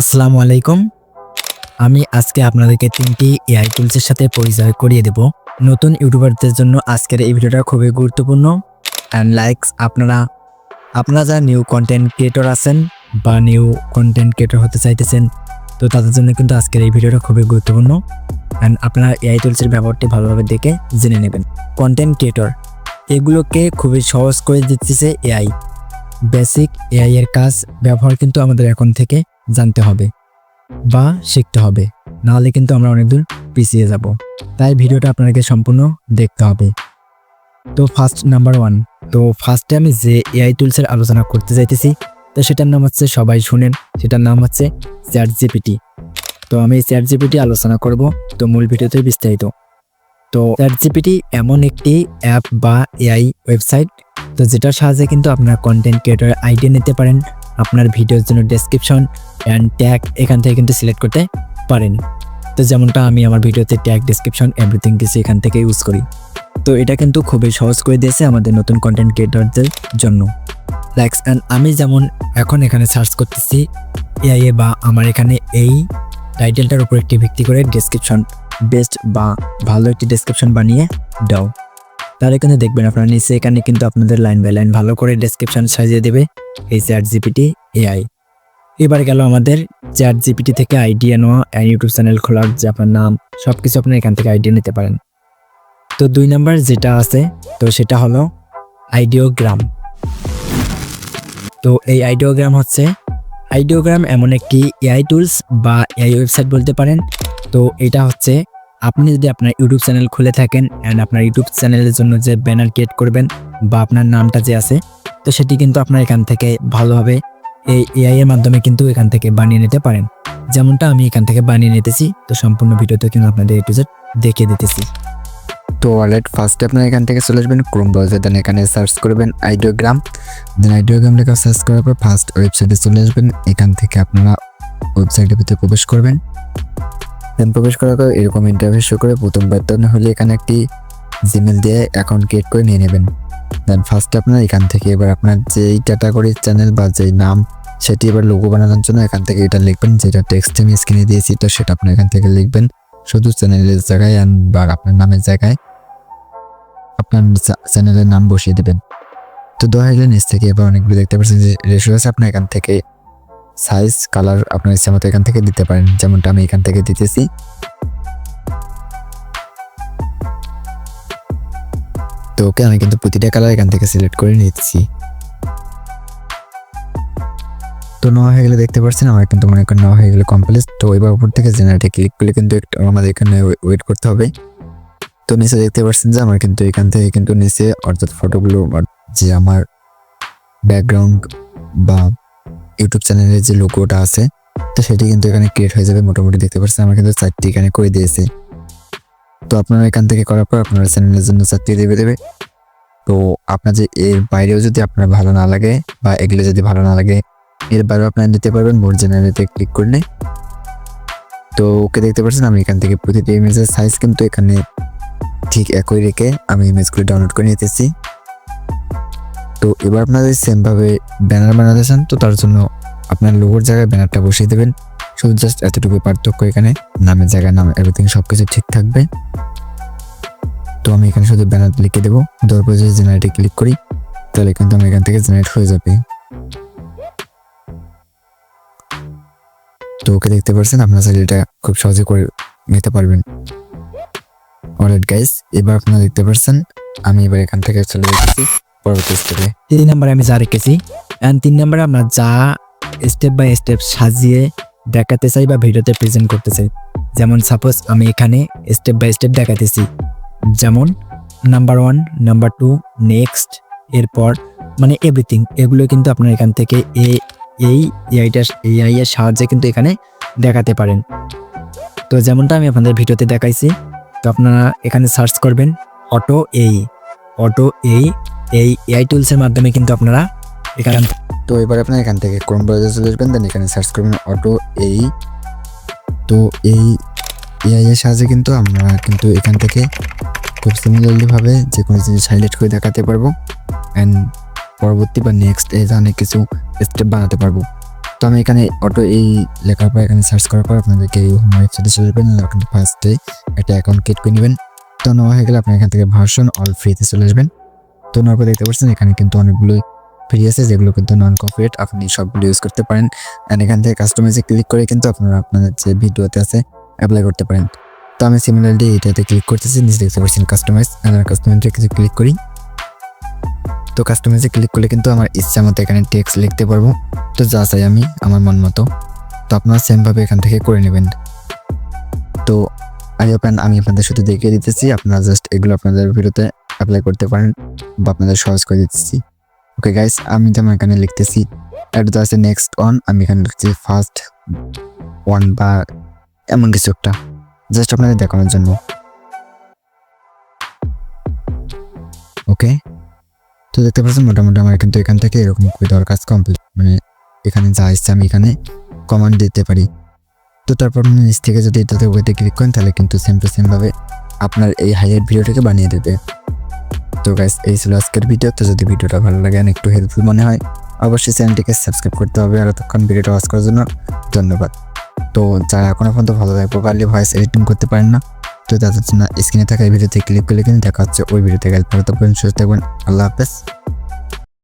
আসসালামু আলাইকুম। আমি আজকে আপনাদেরকে তিনটি এআই টুলসের সাথে পরিচয় করিয়ে দেব। নতুন ইউটিউবারদের জন্য আজকের এই ভিডিওটা খুবই গুরুত্বপূর্ণ। অ্যান্ড লাইকস আপনারা আপনারা যারা নিউ কন্টেন্ট ক্রিয়েটর আছেন বা নিউ কন্টেন্ট ক্রিয়েটর হতে চাইতেছেন, তো তাদের জন্য কিন্তু আজকের এই ভিডিওটা খুবই গুরুত্বপূর্ণ। অ্যান্ড আপনারা এআই টুলসের ব্যবহারটি ভালোভাবে দেখে জেনে নেবেন। কন্টেন্ট ক্রিয়েটর এগুলোকে খুবই সহজ করে দিতেছে এআই বেসিক এআই এর কাজ, ব্যবহার কিন্তু আমাদের এখন থেকে জানতে হবে বা শিখতে হবে। নাহলে কিন্তু আমরা অনেক দূর পিছিয়ে যাব। তাই ভিডিওটা আপনাদেরকে সম্পূর্ণ দেখতে হবে। তো ফার্স্ট নাম্বার ওয়ান তো ফার্স্টে আমি যে এআই টুলসের আলোচনা করতে যাইতেছি, তো সেটার নাম হচ্ছে সবাই শুনেন। সেটার নাম হচ্ছে চ্যাট জিপিটি তো আমি চ্যাট জিপিটি আলোচনা করব, তো মূল ভিডিওতে বিস্তারিত। তো চ্যাট জিপিটি এমন একটি অ্যাপ বা এআই ওয়েবসাইট তো যেটার সাহায্যে কিন্তু আপনার কন্টেন্ট ক্রিয়েটর আইডিয়া নিতে পারেন আপনার ভিডিওর জন্য ডেসক্রিপশন অ্যান্ড ট্যাগ এখান থেকে কিন্তু সিলেক্ট করতে পারেন। তো যেমনটা আমি আমার ভিডিওতে ট্যাগ ডেসক্রিপশন এভরিথিং কিছু এখান থেকে ইউজ করি। তো এটা কিন্তু খুবই সহজ করে দিয়েছে আমাদের নতুন কন্টেন্ট ক্রিয়েটরদের জন্য। লাইকস অ্যান্ড আমি যেমন এখন এখানে সার্চ করতেছি এআইএ বা আমার এখানে এই টাইটেলটার উপর একটি ভিত্তি করে ডেসক্রিপশন বেস্ট বা ভালো একটি ডেসক্রিপশন বানিয়ে দাও। তাহলে কিন্তু দেখবেন আপনারা নিচে এখানে কিন্তু আপনাদের লাইন বাই লাইন ভালো করে ডেসক্রিপশন সাজিয়ে দেবে এই চ্যাট জিপিটি এআই এবার গেল আমাদের চ্যাট জিপিটি থেকে আইডিয়া নেওয়া ইউটিউব চ্যানেল খোলার যে আপনার নাম সব কিছু আপনি এখান থেকে আইডিয়া নিতে পারেন। তো দুই নাম্বার যেটা আছে, তো সেটা হলো আইডিওগ্রাম তো এই আইডিওগ্রাম হচ্ছে আইডিওগ্রাম এমন একটি এআই টুলস বা এআই ওয়েবসাইট বলতে পারেন। তো এটা হচ্ছে আপনি যদি আপনার ইউটিউব চ্যানেল খুলে থাকেন অ্যান্ড আপনার ইউটিউব চ্যানেলের জন্য যে ব্যানার ক্রিয়েট করবেন বা আপনার নামটা যে আছে, তো সেটি কিন্তু আপনার এখান থেকে ভালোভাবে এই এআই এর মাধ্যমে কিন্তু এখান থেকে বানিয়ে নিতে পারেন। যেমনটা আমি এখান থেকে বানিয়ে নিতেছি, তো সম্পূর্ণ ভিডিওতে কিন্তু আপনাদের এ টু দেখিয়ে দিতেছি। তো ওয়ালেট ফার্স্টে আপনার এখান থেকে চলে আসবেন ক্রোম ব্রাউজার দেন এখানে সার্চ করবেন আইডিওগ্রাম দেন আইডিওগ্রাম লেখা সার্চ করার পর ফার্স্ট ওয়েবসাইটে চলে আসবেন। এখান থেকে আপনারা ওয়েবসাইটের ভিতরে প্রবেশ করবেন। দেন প্রবেশ করার পর এরকম ইন্টারভিউ শো করে প্রথম বেতন হলে এখানে একটি জিমেল দিয়ে অ্যাকাউন্ট ক্রিয়েট করে নিয়ে নেবেন। দেন ফার্স্ট আপনার এখান থেকে এবার আপনার যেই ক্যাটাগরি চ্যানেল বা যেই নাম, সেটি এবার লোগো বানানোর জন্য এখান থেকে এটা লিখবেন। যেটা টেক্সট আমি স্ক্রিনে দিয়েছি তো সেটা আপনি এখান থেকে লিখবেন। শুধু চ্যানেলের জায়গায় বা আপনার নামের জায়গায় আপনার চ্যানেলের নাম বসিয়ে দেবেন। তো দয়া হলে নিচ থেকে এবার অনেকগুলো দেখতে পাচ্ছেন যে রেশিও আছে, আপনার এখান থেকে সাইজ কালার আপনার ইচ্ছা মতো এখান থেকে দিতে পারেন। যেমনটা আমি এখান থেকে দিতেছি। তো ওকে আমি কিন্তু প্রতিটা কালার এখান থেকে সিলেক্ট করে নিচ্ছি। তো নেওয়া হয়ে গেলে দেখতে পাচ্ছেন, আমার কিন্তু মনে করেন নেওয়া হয়ে গেলে কমপ্লিট তো এবার উপর থেকে জেনারেটে ক্লিক করলে কিন্তু একটু আমাদের এখানে ওয়েট করতে হবে। তো নিচে দেখতে পাচ্ছেন যে আমার কিন্তু এখান থেকে কিন্তু নিচে অর্থাৎ ফটোগুলো যে আমার ব্যাকগ্রাউন্ড বা ইউটিউব চ্যানেলের যে লোগোটা আছে, তো সেটি কিন্তু এখানে ক্রিয়েট হয়ে যাবে মোটামুটি দেখতে পাচ্ছেন আমার কিন্তু চারটি এখানে করে দিয়েছে। তো আপনারা এখান থেকে করার পর আপনারা চ্যানেলের জন্য চারটি দেবে দেবে। তো আপনার যে এর বাইরেও যদি আপনার ভালো না লাগে বা এগুলো যদি ভালো না লাগে, এর বাইরেও আপনারা নিতে পারবেন মোর জেনারেতে ক্লিক করলে। তো ওকে দেখতে পাচ্ছেন, আমি এখান থেকে প্রতিটি ইমেজের সাইজ কিন্তু এখানে ঠিক একই রেখে আমি ইমেজগুলো ডাউনলোড করে নিতেছি। তো এবার আপনাদের সেমভাবে ব্যানার বানাতে চান, তো তার জন্য আপনার লোগোর জায়গায় ব্যানারটা বসিয়ে দেবেন। শুধু জাস্ট এতটুকু পার্থক্য এখানে, নামের জায়গায় নাম এভরিথিং সব কিছু ঠিক থাকবে। তো আমি এখানে শুধু ব্যানার লিখে দেবো। দেওয়ার পর যদি জেনারেটে ক্লিক করি, তাহলে কিন্তু আমি এখান থেকে জেনারেট হয়ে যাবে। তো ওকে দেখতে পাচ্ছেন, আপনার চাইলে এটা খুব সহজে করে নিতে পারবেন। অলরেড গাইস এবার আপনারা দেখতে পাচ্ছেন, আমি এবার এখান থেকে চলে যাচ্ছি। পরবর্তী স্টেপে তিন নাম্বারে আমি যা রেখেছি অ্যান্ড তিন নাম্বারে আমরা যা স্টেপ বাই স্টেপ সাজিয়ে দেখাতে চাই বা ভিডিওতে প্রেজেন্ট করতে চাই। যেমন সাপোজ আমি এখানে স্টেপ বাই স্টেপ দেখাতেছি। যেমন number one number two next এরপর মানে এভরিথিং এগুলো কিন্তু আপনার এখান থেকে এ এই এআইটা এআই এর সাহায্যে কিন্তু এখানে দেখাতে পারেন। তো যেমনটা আমি আপনাদের ভিডিওতে দেখাইছি, তো আপনারা এখানে সার্চ করবেন অটো এই অটো এই এই এআই টুলসের মাধ্যমে কিন্তু আপনারা এখানে তো এবার আপনার এখান থেকে ক্রোম ব্রাউজার চলে আসবেন দেন এখানে সার্চ করবেন অটো এই তো এই এআই এর সাহায্যে কিন্তু আমরা কিন্তু এখান থেকে খুব সিমিলারলি ভাবে যে কোনো জিনিস হাইলাইট করে দেখাতে পারব অ্যান্ড পরবর্তী বা নেক্সট এই ধরনের কিছু স্টেপ বানাতে পারব। তো আমি এখানে অটো এই লেখার পর এখানে সার্চ করার পর আপনাদেরকে এই হোম ওয়েবসাইটে চলে যাবেন ফার্স্টে একটা অ্যাকাউন্ট ক্রিয়েট করে নেবেন। তো নেওয়া হয়ে গেলে আপনি এখান থেকে ভার্সন অল ফ্রিতে চলে আসবেন। তো পর দেখতে পাচ্ছেন, এখানে কিন্তু অনেকগুলো ফ্রি আছে, যেগুলো কিন্তু নন কপিরাইট আপনি সবগুলো ইউজ করতে পারেন। অ্যান্ড এখান থেকে কাস্টমাইজে ক্লিক করে কিন্তু আপনারা আপনাদের যে ভিডিওতে আছে অ্যাপ্লাই করতে পারেন। তো আমি সিমিলারলি এটাতে ক্লিক করতেছি, নিচে দেখতে পাচ্ছেন কাস্টমাইজ আমার কাস্টমাইজে কিছু ক্লিক করি। তো কাস্টমাইজে ক্লিক করলে কিন্তু আমার ইচ্ছা মতো এখানে টেক্সট লিখতে পারব। তো যা চাই আমি, আমার মন মতো। তো আপনারা সেমভাবে এখান থেকে করে নেবেন। তো আই ওপেন আমি আপনাদের সাথে দেখিয়ে দিতেছি। আপনারা জাস্ট এগুলো আপনাদের ভিডিওতে অ্যাপ্লাই করতে পারেন। বা আপনাদের সহজ করে দিতেছি। ওকে গাইস আমি যেমন এখানে লিখতেছি এটা আছে নেক্সট অন আমি এখানে লিখছি ফার্স্ট ওয়ান বা এমন কিছু একটা জাস্ট আপনাদের দেখানোর জন্য। ওকে তো দেখতে পাচ্ছেন, মোটামুটি আমার কিন্তু এখান থেকে এরকম করে দেওয়ার কাজ কমপ্লিট মানে এখানে যা ইচ্ছে আমি এখানে কমান্ড দিতে পারি। তো তারপর আপনি নিচ থেকে যদি এটাতে ওয়েতে ক্লিক করেন, তাহলে কিন্তু সেম টু সেম ভাবে আপনার এই হাইলাইট ভিডিওটাকে বানিয়ে দেবে। তো গাইস এই ছিল আজকের ভিডিও তো যদি ভিডিওটা ভালো লাগে একটু হেল্পফুল মনে হয়, অবশ্যই চ্যানেলটিকে সাবস্ক্রাইব করতে হবে আর এতক্ষণ ভিডিওটা ওয়াচ করার জন্য ধন্যবাদ। তো যারা এখনও পর্যন্ত ভালোভাবে প্রপারলি ভয়েস এডিটিং করতে পারেন না, তো তাদের জন্য স্ক্রিনে থাকা এই ভিডিওতে ক্লিক করলে কিন্তু দেখা হচ্ছে ওই ভিডিওতে গাইজ ভালো থাকবেন, সুস্থ থাকবেন। আল্লাহ হাফেজ।